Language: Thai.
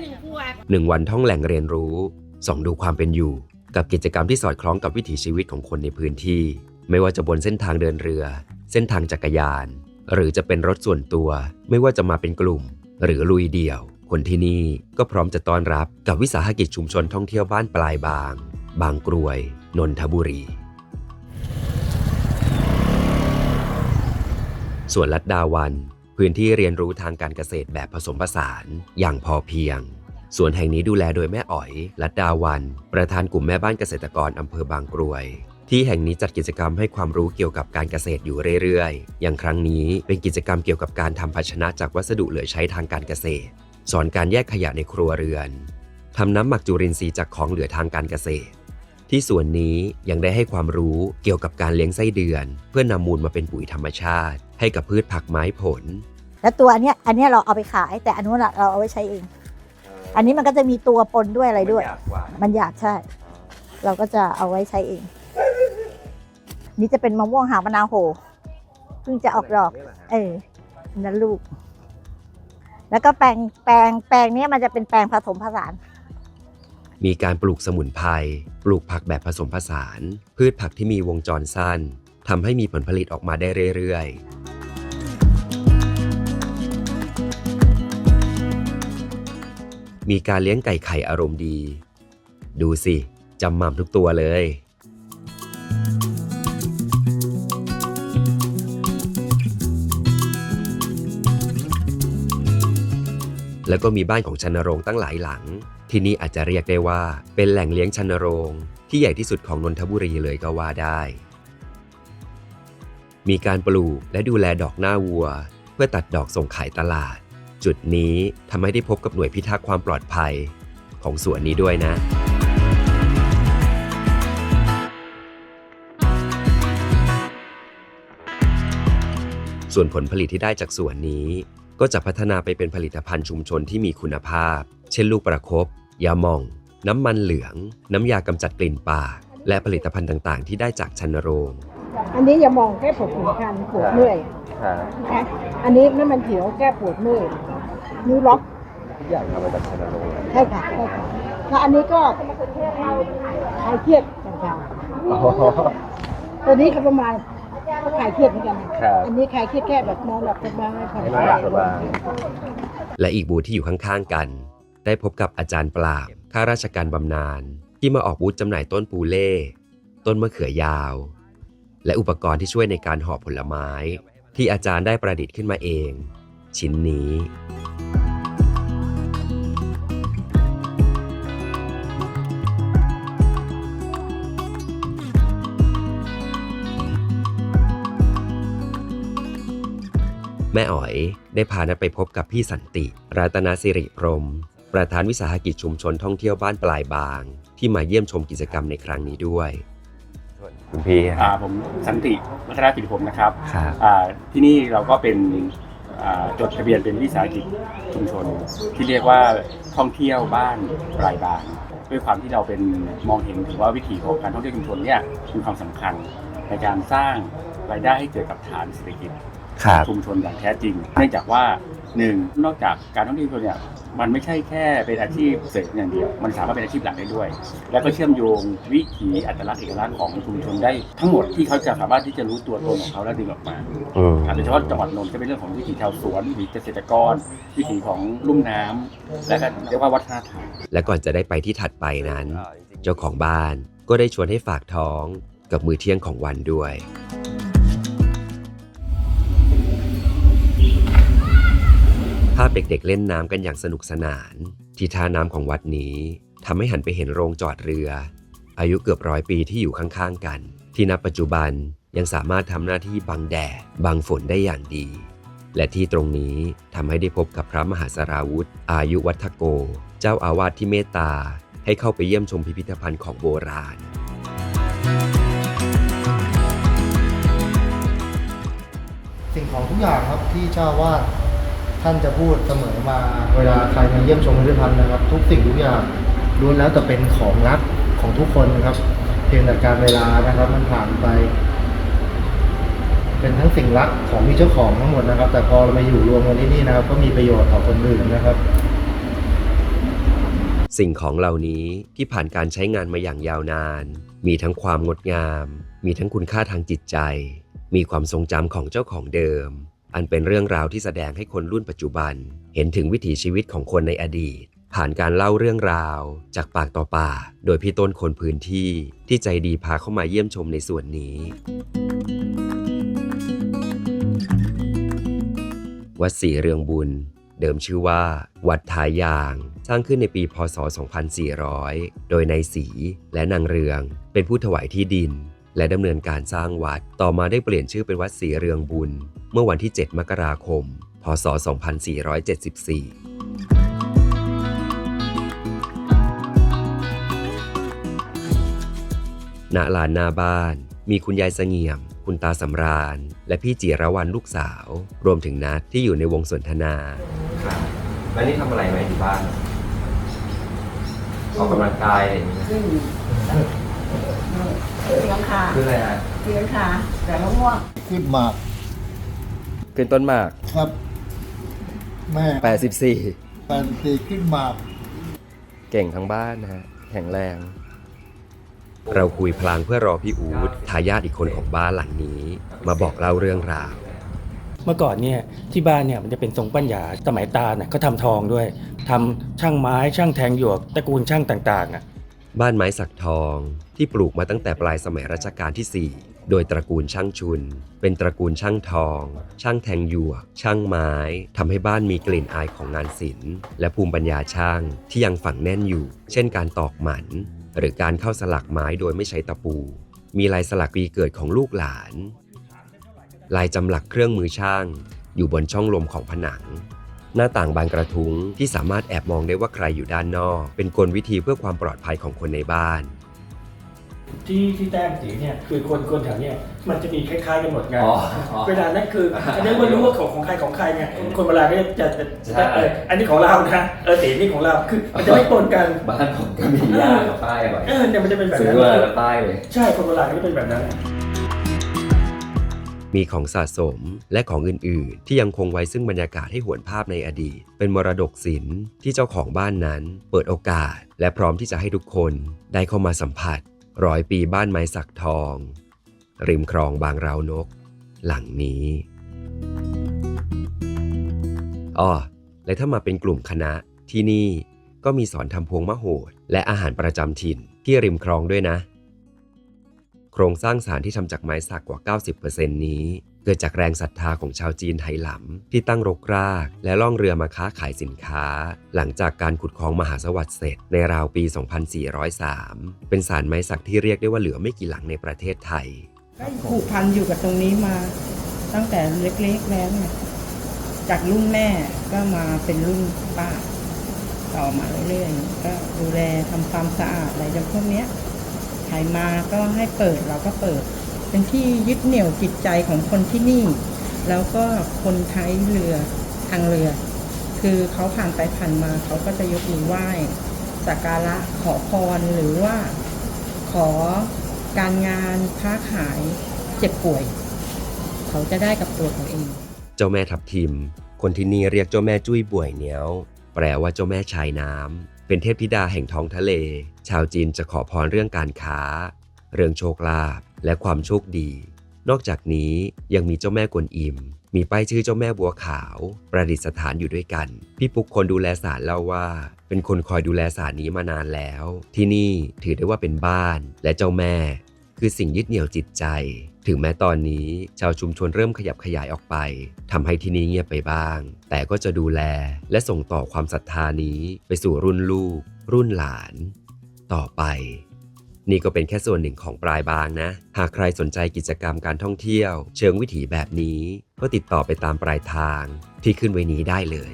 หนึ่งขวดหนึ่งวันท่องแหล่งเรียนรู้ส่องดูความเป็นอยู่ กับกิจกรรมที่สอดคล้องกับวิถีชีวิตของคนในพื้นที่ ไม่ว่าจะบนเส้นทางเดินเรือ เส้นทางจักรยาน หรือจะเป็นรถส่วนตัว ไม่ว่าจะมาเป็นกลุ่ม หรือลุยเดี่ยว คนที่นี่ก็พร้อมจะต้อนรับกับวิสาหกิจชุมชนท่องเที่ยวบ้านปลายบาง บางกรวย นนทบุรี ส่วนลัดดาวัน พื้นที่เรียนรู้ทางการเกษตรแบบผสมผสาน อย่างพอเพียงสวนแห่งนี้ดูแลโดยแม่อ๋อยลัดดาวัน ประธานกลุ่มแม่บ้านเกษตรกรอำเภอบางกรวย ที่แห่งนี้จัดกิจกรรมให้ความรู้เกี่ยวกับการเกษตรอยู่เรื่อยๆ อย่างครั้งนี้เป็นกิจกรรมเกี่ยวกับการทำภาชนะจากวัสดุเหลือใช้ทางการเกษตร สอนการแยกขยะในครัวเรือนทำน้ำหมักจุลินทรีย์จากของเหลือทางการเกษตร ที่ส่วนนี้ยังได้ให้ความรู้เกี่ยวกับการเลี้ยงไส้เดือน เพื่อนำมูลมาเป็นปุ๋ยธรรมชาติ ให้กับพืชผักไม้ผล แล้วตัวอันเนี้ยอันเนี้ยเราเอาไปขาย แต่อันนู้นอะเราเอาไว้ใช้เอง อันนี้มันก็จะมีตัวปนด้วยอะไรด้วย มันอยากใช่ เราก็จะเอาไว้ใช้เอง นี่จะเป็นมะม่วงหางมะนาวโหเพิ่งจะออกดอก เออนั่นลูก แล้วก็แปลงแปลงแปลงเนี้ยมันจะเป็นแปลงผสมผสาน มีการปลูกสมุนไพร ปลูกผักแบบผสมผสาน พืชผักที่มีวงจรสั้นทำให้มีผลผลิตออกมาได้เรื่อยๆ มีการเลี้ยงไก่ไข่อารมณ์ดี ดูสิจำหม่ำทุกตัวเลย แล้วก็มีบ้านของชนรงตั้งหลายหลัง ที่นี่อาจจะเรียกได้ว่าเป็นแหล่งเลี้ยงชันโรง ที่ใหญ่ที่สุดของนนทบุรีเลยก็ว่าได้ มีการปลูกและดูแลดอกหน้าวัว เพื่อตัดดอกส่งขายตลาด จุดนี้ทำให้ได้พบกับหน่วยพิทักษ์ความปลอดภัยของสวนนี้ด้วยนะส่วนผลผลิตที่ได้จากสวนนี้ ก็จะพัฒนาไปเป็นผลิตภัณฑ์ชุมชนที่มีคุณภาพ เช่นลูกประคบ ยาหม่อง น้ำมันเหลือง น้ำยากำจัดกลิ่นปาก และผลิตภัณฑ์ต่างๆ ที่ได้จากชันโรง อันนี้อย่ามองแก้ปวดหัวคันปวดเมื่อยนะอันนี้น้ำมันเขียวแก้ปวดเมื่อยนิ้วล็อกทุกอย่างทำมาจากชันโรงใช่ค่ะใช่ค่ะแล้วอันนี้ก็คลายเครียดต่างๆตัวนี้ก็ประมาณก็คลายเครียดเหมือนกันครับอันนี้คลายเครียดแค่แบบนอนหลับสบายผ่อนให้คมันลายสบายและอีกบูธที่อยู่ข้างๆกัน ได้พบกับอาจารย์ปราบข้าราชการบำนาญที่มาออกบูธจำหน่ายต้นปูเล่ ต้นมะเขือยาว และอุปกรณ์ที่ช่วยในการห่อผลไม้ ที่อาจารย์ได้ประดิษฐ์ขึ้นมาเอง ชิ้นนี้แม่อ๋อยได้พานัดไปพบกับพี่สันติ รัตนสิริพรม ประธานวิสาหกิจชุมชนท่องเที่ยวบ้านปลายบาง ที่มาเยี่ยมชมกิจกรรมในครั้งนี้ด้วย คุณพี่อ่าผมสันติวัฒนปิติพงศ์นะครับครับ อ่าที่นี่เราก็เป็นอ่าจดทะเบียนเป็นวิสาหกิจชุมชน ที่เรียกว่าท่องเที่ยวบ้านปลายบางด้วยความที่เราเป็นมองเห็นถึงว่าวิถีของการท่องเที่ยวชุมชนเนี่ยมีความสำคัญในการสร้างรายได้ให้เกิดกับฐานเศรษฐกิจ ครับ ชุมชนอย่างแท้จริง เนื่องจากว่า หนึ่งนอกจากการท่องเที่ยวชุมชนเนี่ยมันไม่ใช่แค่เป็นอาชีพเสริมอย่างเดียว มันสามารถเป็นอาชีพหลักได้ด้วย แล้วก็เชื่อมโยงวิถีอัตลักษณ์เอกลักษณ์ของชุมชนได้ทั้งหมดที่เขาจะสามารถที่จะรู้ตัวตนของเขาและดึงออกมาอืมโดยเฉพาะจังหวัดนนท์จะเป็นเรื่องของวิถีชาวสวนวิถีเกษตรกร วิถีของลุ่มน้ำและก็เรียกว่าวัฒนธรรมและก่อนจะได้ไปที่ถัดไปนั้น เจ้าของบ้านก็ได้ชวนให้ฝากท้องกับมือเที่ยงของวันด้วย ภาพเด็กๆเล่นน้ำกันอย่างสนุกสนาน ที่ท่าน้ำของวัดนี้ทำให้หันไปเห็นโรงจอดเรือ อายุเกือบร้อยปีที่อยู่ข้างๆกัน ที่ณปัจจุบันยังสามารถทำหน้าที่บังแดดบังฝนได้อย่างดี และที่ตรงนี้ทำให้ได้พบกับพระมหาสราวุธ อายุวัฒโก เจ้าอาวาสที่เมตตา ให้เข้าไปเยี่ยมชมพิพิธภัณฑ์ของโบราณ สิ่งของทุกอย่างครับที่เจ้าวาด ท่านจะพูดเสมอมาเวลาใครมาเยี่ยมชมพิพิธภัณฑ์นะครับ ทุกสิ่งทุกอย่างล้วนแล้วแต่เป็นของรักของทุกคนนะครับ เพียงแต่การเวลานะครับ มันผ่านไป เป็นทั้งสิ่งรักของมีเจ้าของทั้งหมดนะครับ แต่พอเรามาอยู่รวมกันที่นี่นะครับ ก็มีประโยชน์ต่อคนอื่นนะครับ สิ่งของเหล่านี้ที่ผ่านการใช้งานมาอย่างยาวนาน มีทั้งความงดงาม มีทั้งคุณค่าทางจิตใจ มีความทรงจำของเจ้าของเดิม อันเป็นเรื่องราวที่แสดงให้คนรุ่นปัจจุบัน เห็นถึงวิถีชีวิตของคนในอดีต ผ่านการเล่าเรื่องราว จากปากต่อปาก โดยพี่ต้นคนพื้นที่ที่ใจดีพาเข้ามาเยี่ยมชมในส่วนนี้ วัดศรีเรืองบุญ เดิมชื่อว่า วัดทายาง สร้างขึ้นในปี พศ 2400 โดยนายศรีและนางเรือง เป็นผู้ถวายที่ดิน และดำเนินการสร้างวัด ต่อมาได้เปลี่ยนชื่อเป็นวัดศรีเรืองบุญ เมื่อวันที่ 7 มกราคม พศ 2474ณลานหน้าบ้าน มีคุณยายเสงี่ยม คุณตาสำราญ และพี่จีรวรรณลูกสาว รวมถึงนัดที่อยู่ในวงสนทนาแล้วนี่ทำอะไรไหมอยู่บ้านออกกำลังกายอะไรอย่างเงี้ย เลี้ยงขาคืออะไรฮะเลี้ยงขาแต่ละง่วงขึ้นหมากขึ้นต้นหมากครับ แม่84แปดสี่ขึ้นหมาก เก่งทั้งบ้านนะฮะแข็งแรง เราคุยพลางเพื่อรอพี่อู๊ดทายาทอีกคนของบ้านหลังนี้ มาบอกเล่าเรื่องราว เมื่อก่อนเนี่ยที่บ้านเนี่ยมันจะเป็นทรงปัญญาสมัยตาเนี่ยเขาทำทองด้วยทำช่างไม้ช่างแทงหยวกตระกูลช่างต่างๆอะ บ้านไม้สักทองที่ปลูกมาตั้งแต่ปลายสมัยรัชกาลที่ 4 โดยตระกูลช่างชุน เป็นตระกูลช่างทอง ช่างแทงหยวก ช่างไม้ทำให้บ้านมีกลิ่นอายของงานศิลป์ และภูมิปัญญาช่างที่ยังฝังแน่นอยู่ เช่นการตอกหมัน หรือการเข้าสลักไม้โดยไม่ใช้ตะปู มีลายสลักปีเกิดของลูกหลาน ลายจำหลักเครื่องมือช่าง อยู่บนช่องลมของผนัง หน้าต่างบานกระทุ้งที่สามารถแอบมองได้ว่าใครอยู่ด้านนอก เป็นกลวิธีเพื่อความปลอดภัยของคนในบ้าน ที่ที่แต้มสีเนี่ยคือคนคนแถวเนี่ยมันจะมีคล้ายๆกันหมดไงอ๋ออ๋อ เวลานั้นคือจะได้ว่ารู้ว่าของของใครของใครเนี่ยคนเวลาเนี่ยจะจะใช่เอออันนี้ของเรานะเออตีนี่ของเราคือมันจะไม่ปนกันบ้านผมก็มีย่ากับป้ายบ่อยเออเนี่ยมันจะเป็นแบบซื้อนั้นมาแล้วป้ายเลย ใช่คนโบราณก็เป็นแบบนั้น มีของสะสมและของอื่น ๆ ที่ยังคงไว้ซึ่งบรรยากาศให้หวนภาพในอดีต เป็นมรดกศิลป์ที่เจ้าของบ้านนั้น เปิดโอกาส และพร้อมที่จะให้ทุกคนได้เข้ามาสัมผัสร้อยปีบ้านไม้สักทอง ริมคลองบางราวนก หลังนี้อ้อและถ้ามาเป็นกลุ่มคณะที่นี่ก็มีสอนทำพวงมะโหด และอาหารประจำถิ่นที่ริมคลองด้วยนะ โครงสร้างสารที่ทำจากไม้สักกว่า 90%นี้ เกิดจากแรงศรัทธาของชาวจีนไหหลำที่ตั้งรกราก และล่องเรือมาค้าขายสินค้า หลังจากการขุดคลองมหาสวัสดิ์เสร็จในราวปี 2403 เป็นสารไม้สักที่เรียกได้ว่าเหลือไม่กี่หลังในประเทศไทยก็ผูกพันอยู่กับตรงนี้มา ตั้งแต่เล็กๆแล้วเนี่ยจากรุ่นแม่ก็มาเป็นรุ่นป้าต่อมาเรื่อยๆก็ดูแลทำความสะอาดอะไรอย่างพวกเนี้ย ใครมาก็ให้เปิดเราก็เปิด เป็นที่ยึดเหนี่ยวจิตใจของคนที่นี่ แล้วก็คนใช้เรือทางเรือ คือเขาผ่านไปผ่านมาเขาก็จะยกมือไหว้สักการะขอพรหรือว่าขอการงานค้าขายเจ็บป่วย เขาจะได้กับตัวเขาเอง เจ้าแม่ทับทิม คนที่นี่เรียกเจ้าแม่จุ้ยบ่วยเหนียว แปลว่าเจ้าแม่ชายน้ำ เป็นเทพธิดาแห่งท้องทะเล ชาวจีนจะขอพรเรื่องการค้า เรื่องโชคลาภและความโชคดี นอกจากนี้ยังมีเจ้าแม่กวนอิม มีป้ายชื่อเจ้าแม่บัวขาว ประดิษฐานอยู่ด้วยกัน พี่ปุ๊กคนดูแลศาลเล่าว่า เป็นคนคอยดูแลศาลนี้มานานแล้ว ที่นี่ถือได้ว่าเป็นบ้านและเจ้าแม่ คือสิ่งยึดเหนี่ยวจิตใจ ถึงแม้ตอนนี้ชาวชุมชนเริ่มขยับขยายออกไปทำให้ที่นี้เงียบไปบ้าง แต่ก็จะดูแลและส่งต่อความศรัทธานี้ไปสู่รุ่นลูก รุ่นหลาน ต่อไป นี่ก็เป็นแค่ส่วนหนึ่งของปลายบางนะ หากใครสนใจกิจกรรมการท่องเที่ยว เชิงวิถีแบบนี้ ก็ติดต่อไปตามปลายทางที่ขึ้นไว้นี้ได้เลย